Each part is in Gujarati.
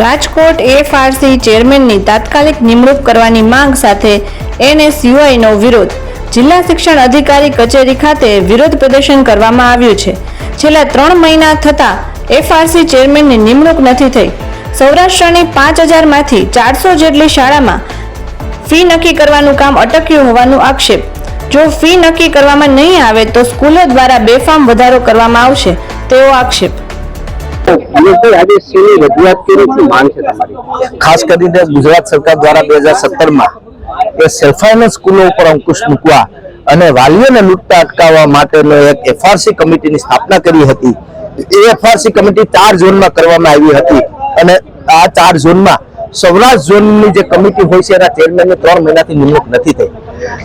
રાજકોટ એફઆરસી ચેરમેનની તાત્કાલિક નિમણૂક કરવાની માંગ સાથે એનએસયુઆઈનો વિરોધ. જિલ્લા શિક્ષણ અધિકારી કચેરી ખાતે વિરોધ પ્રદર્શન કરવામાં આવ્યું છે. છેલ્લા ત્રણ મહિના થતાં એફઆરસી ચેરમેનની નિમણૂક નથી થઈ. સૌરાષ્ટ્રની પાંચ હજારમાંથી ચારસો જેટલી શાળામાં ફી નક્કી કરવાનું કામ અટક્યું હોવાનું આક્ષેપ. જો ફી નક્કી કરવામાં નહીં આવે તો સ્કૂલો દ્વારા બેફામ વધારો કરવામાં આવશે, તેવો આક્ષેપ. ખાસ કરીને ગુજરાત સરકાર દ્વારા બે હજાર સત્તરમાં એ સેલ્ફ ફાઇનાન્સ સ્કૂલો ઉપર અંકુશ મૂકવા અને વાલીઓને લૂંટતા અટકાવવા માટેનો એક એફઆરસી કમિટીની સ્થાપના કરી હતી. એ એફઆરસી કમિટી ચાર ઝોનમાં કરવામાં આવી હતી અને આ ચાર ઝોનમાં સૌરાષ્ટ્ર ઝોનની જે કમિટી હોય છે, એના ચેરમેનની ત્રણ મહિનાથી નિમણૂક નથી થઈ.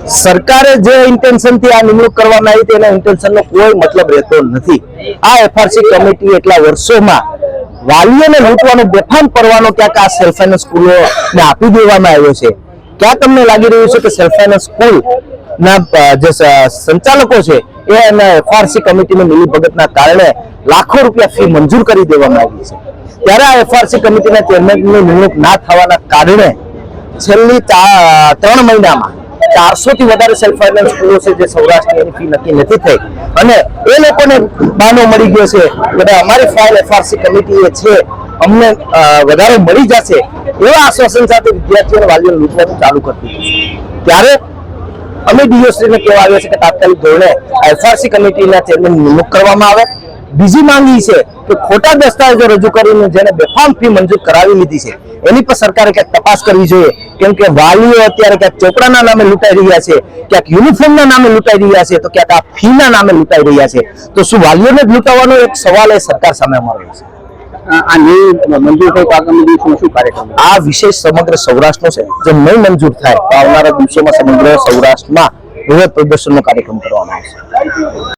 સરકારે જે ઇન્ટેન્શનથી આ નિમણૂક કરવામાં આવી હતી, એના ઇન્ટેન્શનનો કોઈ મતલબ રહેતો નથી. આ એફઆરસી કમિટી એટલા વર્ષોમાં વાલીઓને લૂંટવાનો, બેફામ કરવાનો ક્યાંક આ સેલ્ફ ફાઇનાન્સ સ્કૂલોને આપી દેવામાં આવ્યો છે. ક્યાં તમને લાગી રહ્યું છે કે સેલ્ફ ફાઇનાન્સ સ્કૂલ ના જે સંચાલકો છે, એ એના એફઆરસી કમિટીની મિલીભગતના કારણે લાખો રૂપિયા ફી મંજૂર કરી દેવામાં આવી છે? ત્યારે આ એફઆરસી કમિટીના ચેરમેનની નિમણૂક ના થવાના કારણે છેલ્લી ત્રણ મહિનામાં ચારસો થી વધારે સેલ્ફ ફાઇનાન્સ સ્કૂલો છે જે સૌરાષ્ટ્રની ફી નક્કી નથી થઈ. અને એ લોકોને બાનો મળી ગયો છે. કે અમારી ફાઇલ એફઆરસી કમિટી એ છે. અમને વધારે મળી જશે એવા આશ્વાસન સાથે વિદ્યાર્થીઓ વાલીઓ લૂંટવાનું ચાલુ કરતી ત્યારે અમે ડીઓશ્રીને કહેવા આવ્યા છે કે તાત્કાલિક ધોરણે એફઆરસી કમિટીના ચેરમેન નિમણૂક કરવામાં આવે. બીજી માંગ છે કે ખોટા દસ્તાવેજો રજૂ કરીને જેને બેફામ ફી મંજૂર કરાવી લીધી છે. એની પર સરકારે ક્યાંક તપાસ કરવી જોઈએ. કેમ કે વાલીઓ અત્યારે ક્યાંક ચોપડાના નામે લૂંટાઈ રહ્યા છે ક્યાંક યુનિફોર્મના નામે લૂંટાઈ રહ્યા છે તો ક્યાંક આ ફીના નામે લૂંટાઈ રહ્યા છે. તો શું વાલીઓને જ લૂંટાવાનો એક સવાલ એ સરકાર સામે અમારો છે? આ વિશેષ સમગ્ર સૌરાષ્ટ્રનો છે જો નહીં મંજૂર થાય તો આવનારા દિવસોમાં સમગ્ર સૌરાષ્ટ્રમાં વિરોધ પ્રદર્શનનો કાર્યક્રમ કરવામાં આવશે.